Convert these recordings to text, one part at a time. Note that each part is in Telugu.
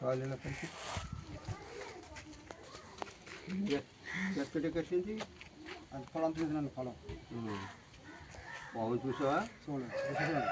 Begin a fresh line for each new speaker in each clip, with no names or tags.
కాలేజీలో కలిసి ఎక్కడ కట్టింది
అది పొలం చూసినాను పొలం
బాగుంది చూసావా
చూడండి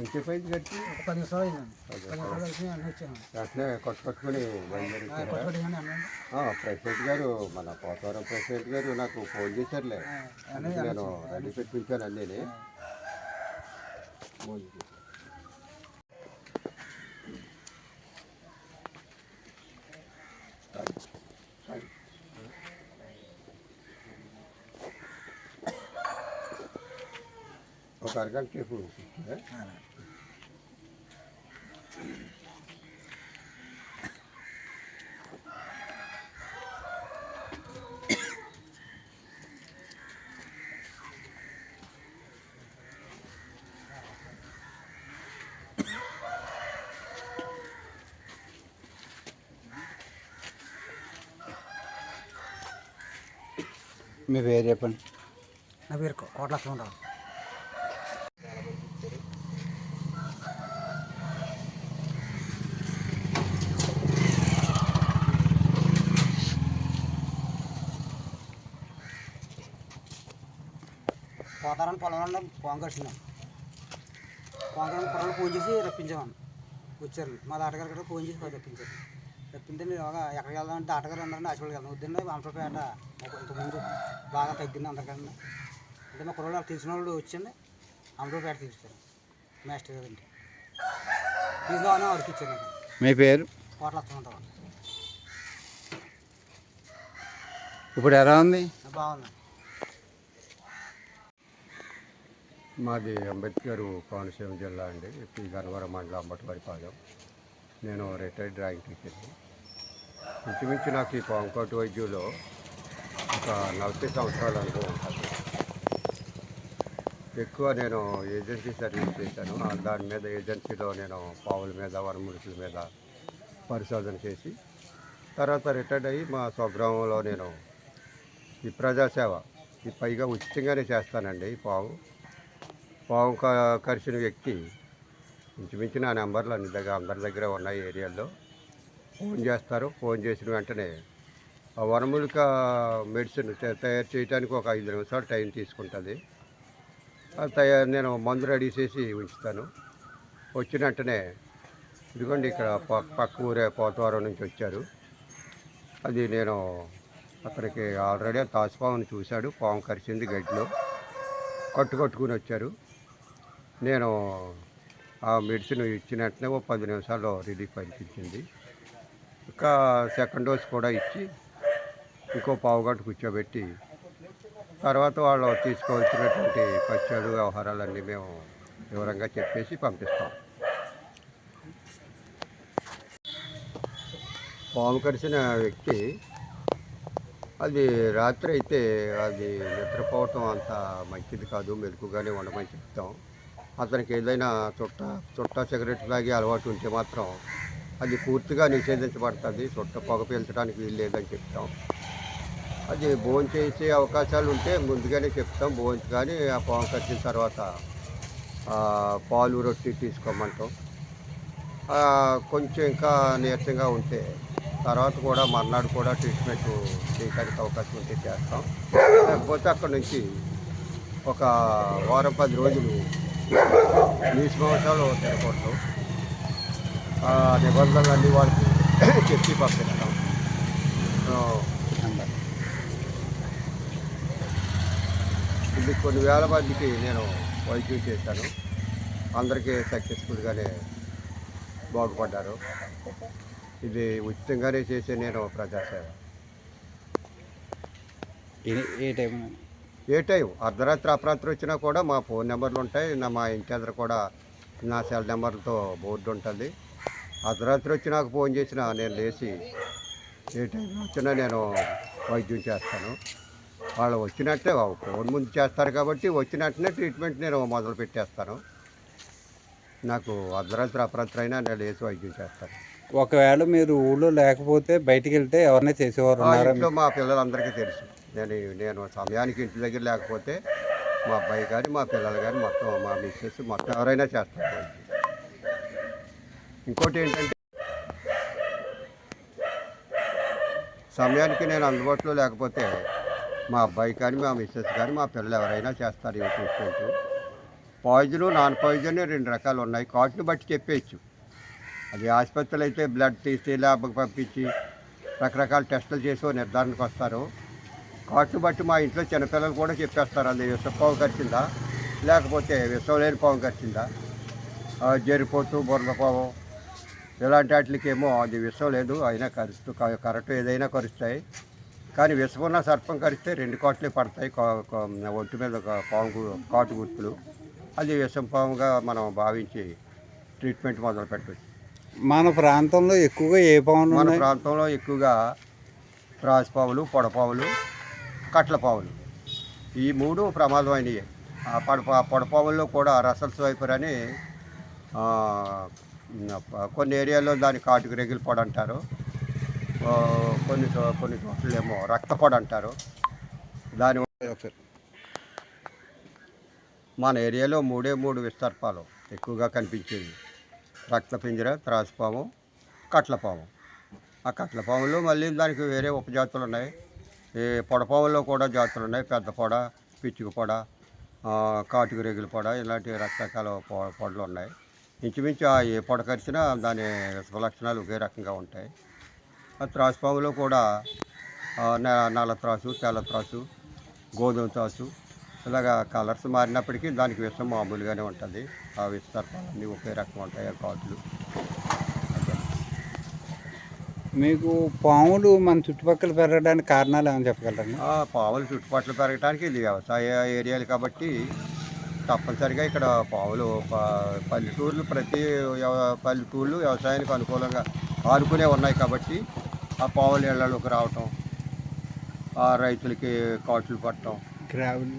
అయింది కట్టి
పది నిమిషాలు అయిందండి. పది నిమిషాలు కలిసి అన్నీ వచ్చాను
కొట్టు కట్టుకొని బయలుదేరి ప్రెసిడెంట్ గారు మన పోతవరం ప్రెసిడెంట్ గారు నాకు ఫోన్ చేశారులే. నేను రెడీ పెట్టించాను అన్నీ ఒక అరగంట సేపు
మీ పేరు చెప్పండి.
నా పేరు కో- కోట్ల లక్ష్మణరావు పోతారని పొలంలో పొంగ కట్టినాం. పొంగ పొలంలో ఫోన్ చేసి రప్పించామని వచ్చారు. మా ఆటగారు కూడా ఫోన్ చేసి రప్పించారు. రప్పితే నేను ఒక ఎక్కడికి వెళ్దామంటే ఆటగారు అందరండి హాస్పిటల్కి వెళ్దాం వద్దండి అంశపేట ఇంతకుముందు బాగా తగ్గింది అందరికన్నా. అంటే మా కుర్రోళ్ళు తెలిసిన వాళ్ళు వచ్చండి అమరపేట తీసుకొచ్చారు మాస్టర్ గారండి తీసుకుని వాడికి ఇచ్చాను.
మీ పేరు?
కోట్ల లక్షమంటారు
ఇప్పుడు ఎలా ఉంది?
బాగుంది.
మాది అంబేద్కర్ కోనసీమ జిల్లా అండి పి గన్నవరం మండలం అంబటివారిపాలెం నేను రిటైర్డ్ డ్రాయింగ్ టీచర్ని ఇంచుమించు నాకు ఈ పాంకోటి వైద్యులో ఒక నలభై సంవత్సరాల అనుభవం ఉంటుంది. ఎక్కువ నేను ఏజెన్సీ సర్వీస్ చేశాను. దాని మీద ఏజెన్సీలో నేను పావుల మీద వరముడుకుల మీద పరిశోధన చేసి తర్వాత రిటైర్డ్ అయ్యి మా స్వగ్రామంలో నేను ఈ ప్రజాసేవ ఈ పైగా ఉచితంగానే చేస్తానండి ఈ పావు. పావు క- కరిచిన వ్యక్తి ఇంచుమించు నా నెంబర్లు అన్ని దగ్గర అందరి దగ్గర ఉన్నాయి ఏరియాలో. ఫోన్ చేస్తారు. ఫోన్ చేసిన వెంటనే ఆ వనమూలిక మెడిసిన్ తయారు చేయడానికి ఒక ఐదు నిమిషాలు టైం తీసుకుంటుంది. అది తయారు నేను మందు రెడీ చేసి ఉంచుతాను. వచ్చిన వెంటనే ఇదిగోండి ఇక్కడ పక్క పక్క ఊరే పోతవరం నుంచి వచ్చారు. అది నేను అతనికి ఆల్రెడీ తాసుపాముని చూశాడు. పాము కరిచింది గడ్డిలో. కట్టుకొట్టుకుని వచ్చారు. నేను ఆ మెడిసిన్ ఇచ్చిన వెంటనే ఓ పది నిమిషాల్లో రిలీఫ్ అనిపించింది. ఇంకా సెకండ్ డోస్ కూడా ఇచ్చి ఇంకో పావుగంట కూర్చోబెట్టి తర్వాత వాళ్ళు తీసుకోవాల్సినటువంటి పత్యాలు వ్యవహారాలన్నీ మేము వివరంగా చెప్పేసి పంపిస్తాం. పాము కరిసిన వ్యక్తి అది రాత్రి అయితే అది నిద్రపోవటం అంత మంచిది కాదు మెలకుగానే ఉండమని చెప్తాం. అతనికి ఏదైనా చుట్ట చుట్ట సిగరెట్ తాగి అలవాటు ఉంటే మాత్రం అది పూర్తిగా నిషేధించబడుతుంది. చుట్ట పొగ పీల్చడానికి వీలు లేదని చెప్తాం. అది భోజనం చేసే అవకాశాలు ఉంటే ముందుగానే చెప్తాం. భోజనం కానీ ఆ పొగ కట్టిన తర్వాత పాలు రొట్టి తీసుకోమంటాం. కొంచెం ఇంకా నీరసంగా ఉంటే తర్వాత కూడా మర్నాడు కూడా ట్రీట్మెంట్ చేయడానికి అవకాశం ఉంటే చేస్తాం. లేకపోతే అక్కడ నుంచి ఒక వారం పది రోజులు నీసు మాంసాలు తినకూడదు ఆ నిబంధనలు అన్ని వాళ్ళకి చెప్పి పంపిస్తాం. ఇది కొన్ని వేల మందికి నేను వైద్యం చేశాను. అందరికీ సక్సెస్ఫుల్గానే బాగుపడ్డారు. ఇది ఉచితంగానే చేసే నేను ప్రజాసేవ.
ఏ టైం
ఏ టైం? అర్ధరాత్రి అపరాత్రి వచ్చినా కూడా మా ఫోన్ నెంబర్లు ఉంటాయి నా మా ఇంటి ఎదురు కూడా నా సెల్ నెంబర్తో బోర్డు ఉంటుంది అర్ధరాత్రి వచ్చి నాకు ఫోన్ చేసినా నేను లేచి ఏ టైంలో వచ్చినా నేను వైద్యం చేస్తాను. వాళ్ళు వచ్చినట్టే ఫోన్ ముందు చేస్తారు కాబట్టి వచ్చిన వెంటనే ట్రీట్మెంట్ నేను మొదలు పెట్టేస్తాను. నాకు అర్ధరాత్రి అపరాత్రి అయినా నేను లేచి వైద్యం చేస్తాను.
ఒకవేళ మీరు ఊళ్ళో లేకపోతే బయటికి వెళ్తే ఎవరిని చేసేవారు
మా పిల్లలందరికీ తెలుసు. నేను నేను సమయానికి ఇంటి దగ్గర లేకపోతే మా అబ్బాయి కానీ మా పిల్లలు కానీ మొత్తం మా మిస్సెస్ మొత్తం ఎవరైనా చేస్తారు. ఇంకోటి ఏంటంటే సమయానికి నేను అందుబాటులో లేకపోతే మా అబ్బాయి కానీ మా మిస్సెస్ కానీ మా పిల్లలు ఎవరైనా చేస్తారు ఇవి చూసుకుంటూ పాయిజను నాన్ పాయిజన్ రెండు రకాలు ఉన్నాయి. కాటును బట్టి చెప్పేయచ్చు. అది ఆసుపత్రులు అయితే బ్లడ్ తీసి ల్యాబ్కి పంపించి రకరకాల టెస్టులు చేసి నిర్ధారణకు వస్తారు. కాటును బట్టి మా ఇంట్లో చిన్నపిల్లలు కూడా చెప్పేస్తారు అది విషపావు కరిచిందా లేకపోతే విషం లేని పాము కరిచిందా జరిపోతు బురదపావు ఇలాంటి వాటికేమో అది విషం లేదు అయినా కరుస్తూ క- కరెక్ట్ ఏదైనా కరుస్తాయి. కానీ విషమున్న సర్పం కరిస్తే రెండు కాట్లే పడతాయి ఒంటి మీద ఒక పాము కాటు గుర్తులు. అది విషం పాముగా మనం భావించి ట్రీట్మెంట్ మొదలు పెట్టవచ్చు
మన ప్రాంతంలో ఎక్కువగా ఏ పవన్
మన ప్రాంతంలో ఎక్కువగా రాజపావులు పొడపావులు కట్లపావులు ఈ మూడు ప్రమాదమైనవి ఆ పడప పొడపావుల్లో కూడా రసల్స్ వైపర్ అని కొన్ని ఏరియాల్లో దాని కాటుకు రెగిలి పొడ అంటారు కొన్ని కొన్ని చోట్లేమో రక్తపొడ అంటారు. దాని. మన ఏరియాలో మూడే మూడు విస్తర్పాలు ఎక్కువగా కనిపించేవి. రక్తపింజర త్రాసుపాము కట్లపాము ఆ కట్లపాములో మళ్ళీ దానికి వేరే ఉపజాతులు ఉన్నాయి. ఈ పొడపాములో కూడా జాతులు ఉన్నాయి. పెద్ద పొడ పిచ్చుకు పొడ కాటుకు రేగుల పొడ ఇలాంటి రకరకాల పొడలు ఉన్నాయి. ఇంచుమించు ఆ ఏ పొడ కరిచినా దాని లక్షణాలు ఒకే రకంగా ఉంటాయి. ఆ త్రాసుపాములో కూడా నల్ల త్రాసు తెల్ల త్రాసు గోధుమ త్రాసు ఇలాగా కలర్స్ మారినప్పటికీ దానికి విషం మామూలుగానే ఉంటుంది. ఆ విస్తర్పాలన్నీ ఒకే రకం ఉంటాయి ఆ కాటులు
మీకు పాములు మన చుట్టుపక్కల పెరగడానికి కారణాలు ఏమైనా చెప్పగలరండి?
ఆ పాములు చుట్టుపక్కల పెరగడానికి ఇది వ్యవసాయ ఏరియాలు కాబట్టి తప్పనిసరిగా ఇక్కడ పాములు ప- పల్లెటూర్లు ప్రతి పల్లెటూర్లు వ్యవసాయానికి అనుకూలంగా ఆనుకునే ఉన్నాయి కాబట్టి ఆ పాములు ఇళ్ళలోకి రావటం ఆ రైతులకి కాట్లు పట్టడం.
గ్రావెల్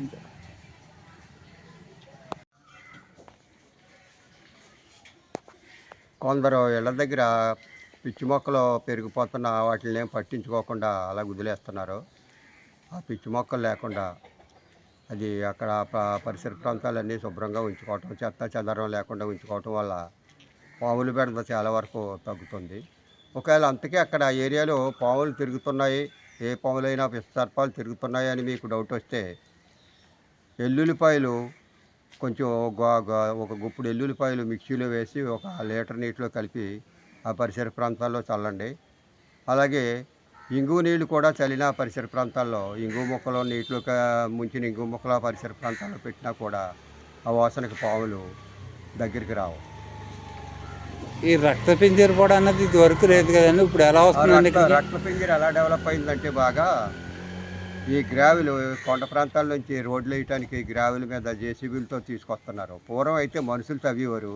కొందరు ఇళ్ళ దగ్గర పిచ్చి మొక్కలు పెరిగిపోతున్న వాటిని ఏం పట్టించుకోకుండా అలా వదిలేస్తున్నారు. ఆ పిచ్చి మొక్కలు లేకుండా అది అక్కడ పరిసర ప్రాంతాలన్నీ శుభ్రంగా ఉంచుకోవటం చెత్త చెదరం లేకుండా ఉంచుకోవటం వల్ల పాములు బెడద చాలా వరకు తగ్గుతుంది. ఒకవేళ అంతకే అక్కడ ఏరియాలో పాములు తిరుగుతున్నాయి ఏ పాములైనా విస్తర్పాలు తిరుగుతున్నాయి అని మీకు డౌట్ వస్తే ఎల్లుల్లిపాయలు కొంచెం గో- ఒక గుప్పుడు ఎల్లుల్లిపాయలు మిక్సీలో వేసి ఒక లీటర్ నీటిలో కలిపి ఆ పరిసర ప్రాంతాల్లో చల్లండి. అలాగే ఇంగు నీళ్ళు కూడా చల్లిన పరిసర ప్రాంతాల్లో ఇంగు మొక్కలు నీటిలో ముంచిన ఇంగు మొక్కలు ఆ పరిసర ప్రాంతాల్లో పెట్టినా కూడా ఆ వాసనకి పాములు దగ్గరికి రావు.
ఈ రక్త పింజర పొడ అన్నది ఇది వరకు లేదు కదండి ఇప్పుడు ఎలా వస్తుందండి ఇక్కడికి?
రక్త పింజర ఎలా డెవలప్ అయిందంటే బాగా ఈ గ్రావెల్ కొండ ప్రాంతాల నుంచి రోడ్లు వేయటానికి గ్రావెల్ మీద జేసీబీలతో తీసుకొస్తున్నారు. పూర్వం అయితే మనుషులు తవ్వేవారు.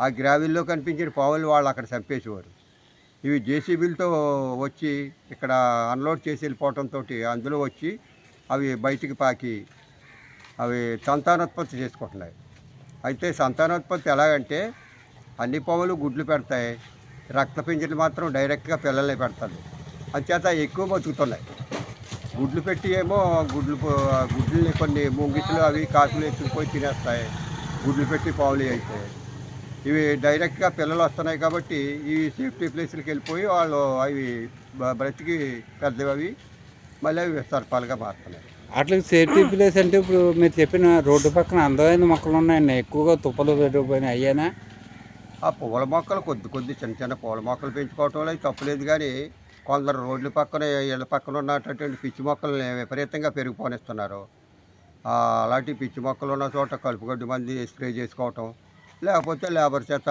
ఆ గ్రావిల్లో కనిపించిన పావులు వాళ్ళు అక్కడ చంపేసేవారు. ఇవి జేసీబీలతో వచ్చి ఇక్కడ అన్లోడ్ చేసి వెళ్ళిపోవడంతో అందులో వచ్చి అవి బయటికి పాకి అవి సంతానోత్పత్తి చేసుకుంటున్నాయి. అయితే సంతానోత్పత్తి ఎలాగంటే అన్ని పావులు గుడ్లు పెడతాయి. రక్త పింజలు మాత్రం డైరెక్ట్గా పిల్లల్ని పెడతాయి. అంచేత ఎక్కువ బతుకుతున్నాయి. గుడ్లు పెట్టి ఏమో గుడ్లు గుడ్లని కొన్ని ముంగిసులు అవి కాకులు ఎత్తుకుపోయి తినేస్తాయి. గుడ్లు పెట్టి పావులు అవుతాయి ఇవి డైరెక్ట్గా పిల్లలు వస్తున్నాయి కాబట్టి ఈ సేఫ్టీ ప్లేస్లకి వెళ్ళిపోయి వాళ్ళు అవి బ్రతికి పెద్దవి అవి మళ్ళీ అవి సర్పాలుగా మారుతున్నాయి
అట్లా సేఫ్టీ ప్లేస్ అంటే ఇప్పుడు మీరు చెప్పిన రోడ్డు పక్కన అందమైన మొక్కలు ఉన్నాయండి. ఎక్కువగా తుప్పలు పెట్టిపోయినాయి అయ్యానా?
ఆ పూల మొక్కలు కొద్ది కొద్ది చిన్న చిన్న పూల మొక్కలు పెంచుకోవటంలో తప్పులేదు కానీ కొందరు రోడ్ల పక్కన ఇళ్ళ పక్కన ఉన్నటువంటి పిచ్చి మొక్కల్ని విపరీతంగా పెరిగిపోనిస్తున్నారు. అలాంటి పిచ్చి మొక్కలు ఉన్న చోట కలుపుగడ్డి మంది స్ప్రే చేసుకోవటం లేకపోతే లేబర్ చేత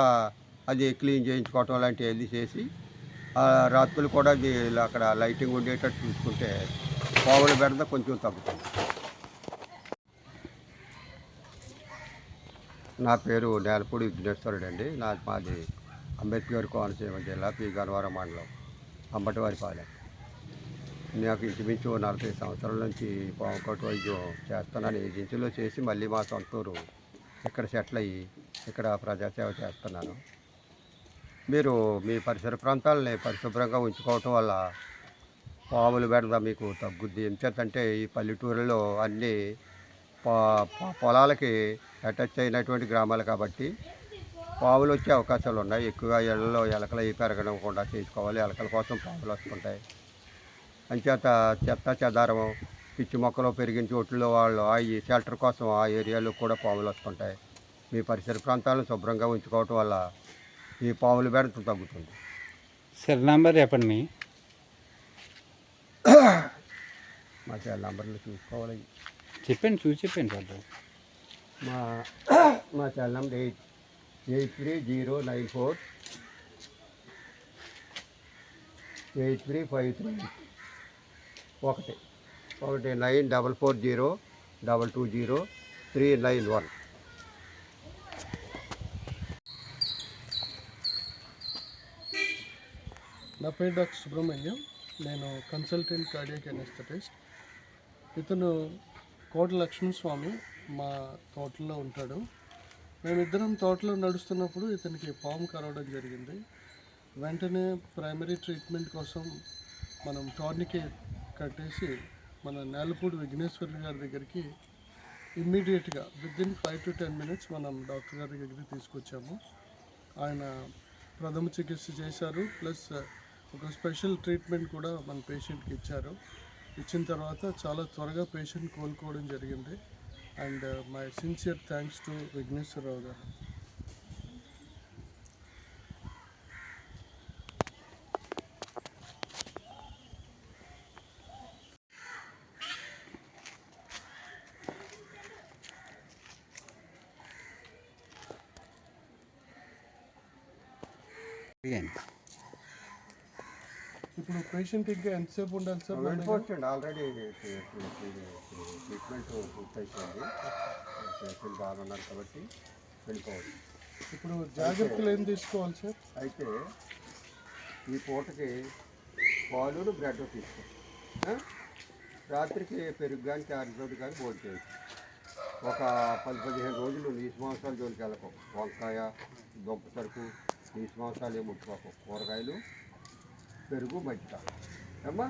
అది క్లీన్ చేయించుకోవటం లాంటివి చేసి రాత్రులు కూడా అది అక్కడ లైటింగ్ ఉండేటట్టు చూసుకుంటే పావుల బెడద కొంచెం తగ్గుతుంది. నా పేరు నేలపూడి విఘ్నేశ్వరుడు అండి నా మాది అంబేద్కర్ కోనసీమ జిల్లా పి గన్నవరం మండలం అంబటివారిపాలెం. నాకు ఇంచుమించు నలభై సంవత్సరాల నుంచి పాముకోట వైద్యం చేస్తున్నాను ఏజెన్సీలో చేసి మళ్ళీ మా సొంతూరు ఇక్కడ సెటిల్ అయ్యి ఇక్కడ ప్రజాసేవ చేస్తున్నాను మీరు మీ పరిసర ప్రాంతాలని పరిశుభ్రంగా ఉంచుకోవటం వల్ల పాములు బెడద మీకు తగ్గుద్ది. ఎంచేతంటే ఈ పల్లెటూరులో అన్నీ పొలాలకి అటాచ్ అయినటువంటి గ్రామాలు కాబట్టి పాములు వచ్చే అవకాశాలు ఉన్నాయి. ఎక్కువగా ఇళ్ళలో ఎలకలు అవి కూడా చేసుకోవాలి. ఎలకల కోసం పాములు వస్తుంటాయి. అంచేత చెత్త చెదారం పిచ్చి మొక్కలు పెరిగిన చోట్లలో వాళ్ళు ఆ ఈ షెల్టర్ కోసం ఆ ఏరియాలో కూడా పాములు వస్తుంటాయి. మీ పరిసర ప్రాంతాలను శుభ్రంగా ఉంచుకోవటం వల్ల ఈ పాముల బెడత తగ్గుతుంది.
సెల్ నెంబర్ చెప్పండి మీ.
మా సెల్ నంబర్లు చూసుకోవాలి.
చెప్పండి చూసి చెప్పండి సార్.
మా మా cell number eight eight three zero nine four eight three five three ఒకటి. ఒకటి nine double four zero double two zero three nine one.
నా పేరు డాక్టర్ సుబ్రహ్మణ్యం. నేను కన్సల్టెంట్ కార్డియాక్ అనెస్థెటిస్ట్. ఇతను కోట లక్ష్మణ స్వామి మా తోటలో ఉంటాడు. మేమిద్దరం తోటలో నడుస్తున్నప్పుడు ఇతనికి పాము కరవడం జరిగింది. వెంటనే ప్రైమరీ ట్రీట్మెంట్ కోసం మనం టార్నికే కట్టేసి మన నేలపూడి విఘ్నేశ్వరులు గారి దగ్గరికి ఇమ్మీడియట్గా within five to ten minutes మనం డాక్టర్ గారి దగ్గరికి తీసుకొచ్చాము. ఆయన ప్రథమ చికిత్స చేశారు. ప్లస్ ఒక స్పెషల్ ట్రీట్మెంట్ కూడా మన పేషెంట్కి ఇచ్చారు. ఇచ్చిన తర్వాత చాలా త్వరగా పేషెంట్ కోలుకోవడం జరిగింది. And my sincere thanks to Vighneswara Rao garu. ఇప్పుడు పేషెంట్ ఇంకా ఎంతసేపు ఉండాలి సార్?
వెళ్ళిపోవచ్చండి. ఆల్రెడీ ట్రీట్మెంట్ పూర్తయిపోయింది. పేషెంట్ బాగున్నారు కాబట్టి వెళ్ళిపోవచ్చు.
ఇప్పుడు జాగ్రత్తలు ఏం తీసుకోవాలి సార్?
అయితే ఈ పూటకి పాలు బ్రెడ్ తీసుకో? రాత్రికి పెరుగు కానీ క్యారెట్ కానీ భోజనం చేయొచ్చు ఒక పది పదిహేను రోజులు నీసు మాంసాలు జోలికి వెళ్ళకు. వంకాయ దొంప సరుకు నీసు మాంసాలు ఏమి ముట్టుకోకు కూరగాయలు పెరుగు మజ్జిగ ఏమ్మా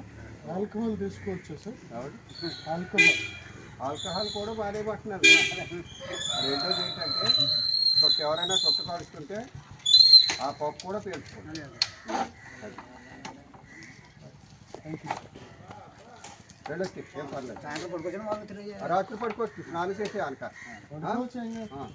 ఆల్కహాల్ తీసుకోవచ్చా సార్?
కాబట్టి
ఆల్కహాల్.
ఆల్కహాల్ కూడా బాగానే పట్టినారు రెండోది ఏంటంటే చుట్ట ఎవరైనా చుట్ట కాలుస్తుంటే ఆ పప్పు కూడా పీల్చుకోండి అది.
థ్యాంక్ యూ
వెళ్ళొచ్చు ఏం పర్లేదు.
సాయంత్రం పడుకొచ్చిన వాళ్ళు తిరిగి
ఆ రాత్రి పడుకోవచ్చు స్నానం చేసే అంట
వండుకోవచ్చా ఇంకా?
ఆ.